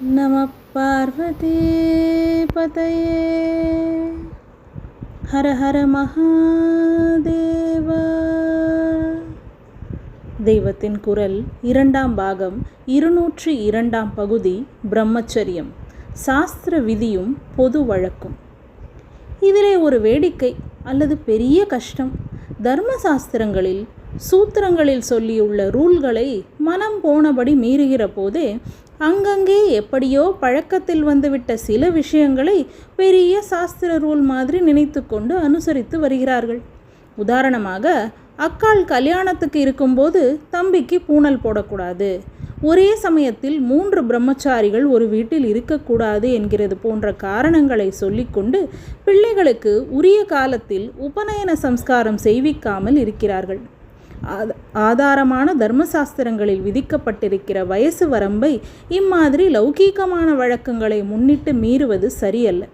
நம பார்வதி பதையே ஹர ஹர மகாதேவா தெய்வத்தின் குரல் இரண்டாம் பாகம் இருநூற்றி இரண்டாம் பகுதி பிரம்மச்சரியம். சாஸ்திர விதியும் பொது வழக்கும். இதிலே ஒரு வேடிக்கை அல்லது பெரிய கஷ்டம். தர்ம சாஸ்திரங்களில் சூத்திரங்களில் சொல்லியுள்ள ரூல்களை மனம் போனபடி மீறுகிற போதே அங்கங்கே எப்படியோ பழக்கத்தில் வந்துவிட்ட சில விஷயங்களை பெரிய சாஸ்திர ரூல் மாதிரி நினைத்து கொண்டு அனுசரித்து வருகிறார்கள். உதாரணமாக அக்காள் கல்யாணத்துக்கு இருக்கும்போது தம்பிக்கு பூணல் போடக்கூடாது. ஒரே சமயத்தில் மூன்று பிரம்மச்சாரிகள் ஒரு வீட்டில் இருக்கக்கூடாது என்கிறது போன்ற காரணங்களை சொல்லிக்கொண்டு பிள்ளைகளுக்கு உரிய காலத்தில் உபநயன சம்ஸ்காரம் செய்விக்காமல் இருக்கிறார்கள். ஆதாரமான தர்மசாஸ்திரங்களில் விதிக்கப்பட்டிருக்கிற வயசு வரம்பை இம்மாதிரி லௌகீகமான வழக்கங்களை முன்னிட்டு மீறுவது சரியல்ல.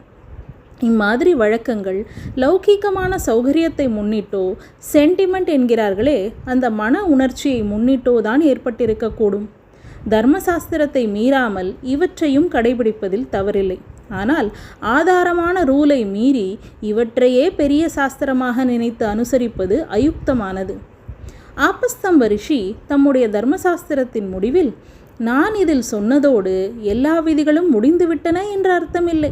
இம்மாதிரி வழக்கங்கள் லௌகீகமான சௌகரியத்தை முன்னிட்டோ சென்டிமெண்ட் என்கிறார்களே அந்த மன உணர்ச்சியை முன்னிட்டோ தான் ஏற்பட்டிருக்கக்கூடும். தர்மசாஸ்திரத்தை மீறாமல் இவற்றையும் கடைபிடிப்பதில் தவறில்லை. ஆனால் ஆதாரமான ரூலை மீறி இவற்றையே பெரிய சாஸ்திரமாக நினைத்து அனுசரிப்பது அயுக்தமானது. ஆபஸ்தம்ப ரிஷி தம்முடைய தர்மசாஸ்திரத்தின் முடிவில் நான் இதில் சொன்னதோடு எல்லா விதிகளும் முடிந்துவிட்டன என்ற அர்த்தமில்லை.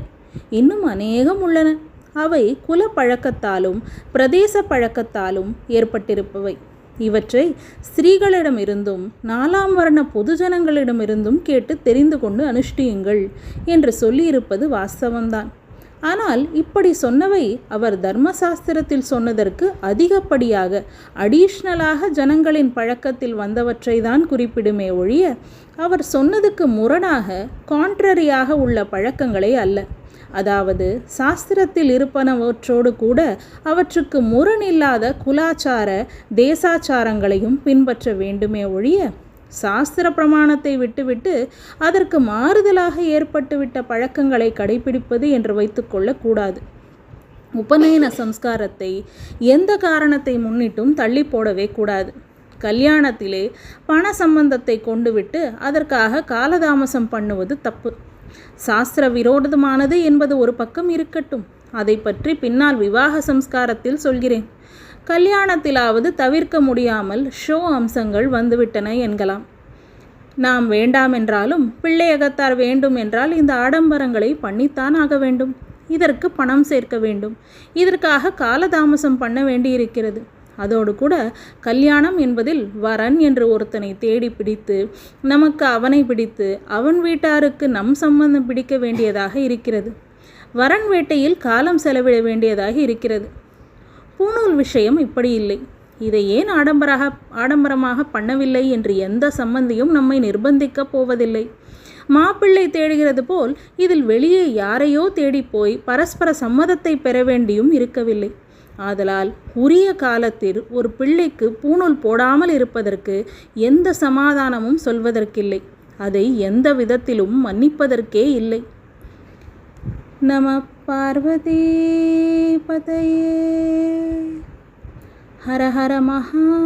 இன்னும் அநேகம் உள்ளன. அவை குல பழக்கத்தாலும் பிரதேச பழக்கத்தாலும் ஏற்பட்டிருப்பவை. இவற்றை ஸ்திரீகளிடமிருந்தும் நாலாம் வர்ண பொதுஜனங்களிடமிருந்தும் கேட்டு தெரிந்து கொண்டு அனுஷ்டியுங்கள் என்று சொல்லியிருப்பது வாஸ்தவம்தான். ஆனால் இப்படி சொன்னவை அவர் தர்மசாஸ்திரத்தில் சொன்னதற்கு அதிகப்படியாக அடிஷ்னலாக ஜனங்களின் பழக்கத்தில் வந்தவற்றை தான் குறிப்பிடுமே ஒழிய அவர் சொன்னதுக்கு முரணாக கான்ட்ரரியாக உள்ள பழக்கங்களை அல்ல. அதாவது சாஸ்திரத்தில் இருப்பனவற்றோடு கூட அவற்றுக்கு முரணில்லாத குலாச்சார தேசாச்சாரங்களையும் பின்பற்ற வேண்டுமே ஒழிய சாஸ்திர பிரமாணத்தை விட்டுவிட்டு அதற்கு மாறுதலாக ஏற்பட்டுவிட்ட பழக்கங்களை கடைபிடிப்பது என்று வைத்துக்கொள்ளக்கூடாது உபநயன சம்ஸ்காரத்தை எந்த காரணத்தை முன்னிட்டும் தள்ளி போடவே கூடாது. கல்யாணத்திலே பண சம்பந்தத்தை கொண்டுவிட்டு அதற்காக காலதாமசம் பண்ணுவது தப்பு. சாஸ்திர விரோதமானது என்பது ஒரு பக்கம் இருக்கட்டும். அதை பற்றி பின்னால் விவாக சம்ஸ்காரத்தில் சொல்கிறேன். கல்யாணத்திலாவது தவிர்க்க முடியாமல் ஷோ அம்சங்கள் வந்துவிட்டன என்கலாம். நாம் வேண்டாம் என்றாலும் பிள்ளையகத்தார் வேண்டும் என்றால் இந்த ஆடம்பரங்களை பண்ணித்தான் ஆக வேண்டும். இதற்கு பணம் சேர்க்க வேண்டும். இதற்காக காலதாமசம் பண்ண வேண்டியிருக்கிறது. அதோடு கூட கல்யாணம் என்பதில் வரன் என்று ஒருத்தனை தேடி பிடித்து நமக்கு அவனை பிடித்து அவன் வீட்டாருக்கு நம் சம்பந்தம் பிடிக்க வேண்டியதாக இருக்கிறது. வரன் வேட்டையில் காலம் செலவிட வேண்டியதாக இருக்கிறது. பூணூல் விஷயம் இப்படி இல்லை. இதை ஏன் ஆடம்பராக ஆடம்பரமாக பண்ணவில்லை என்று எந்த சம்பந்தியும் நம்மை நிர்பந்திக்கப் போவதில்லை. மாப்பிள்ளை தேடுகிறது போல் இதில் வெளியே யாரையோ தேடிப்போய் பரஸ்பர சம்மதத்தை பெற வேண்டியும் இருக்கவில்லை. ஆதலால் உரிய காலத்தில் ஒரு பிள்ளைக்கு பூணூல் போடாமல் இருப்பதற்கு எந்த சமாதானமும் சொல்வதற்கில்லை. அதை எந்த விதத்திலும் மன்னிப்பதற்கே இல்லை. நம பார்வதி பதையே ஹர ஹர மகாதேவா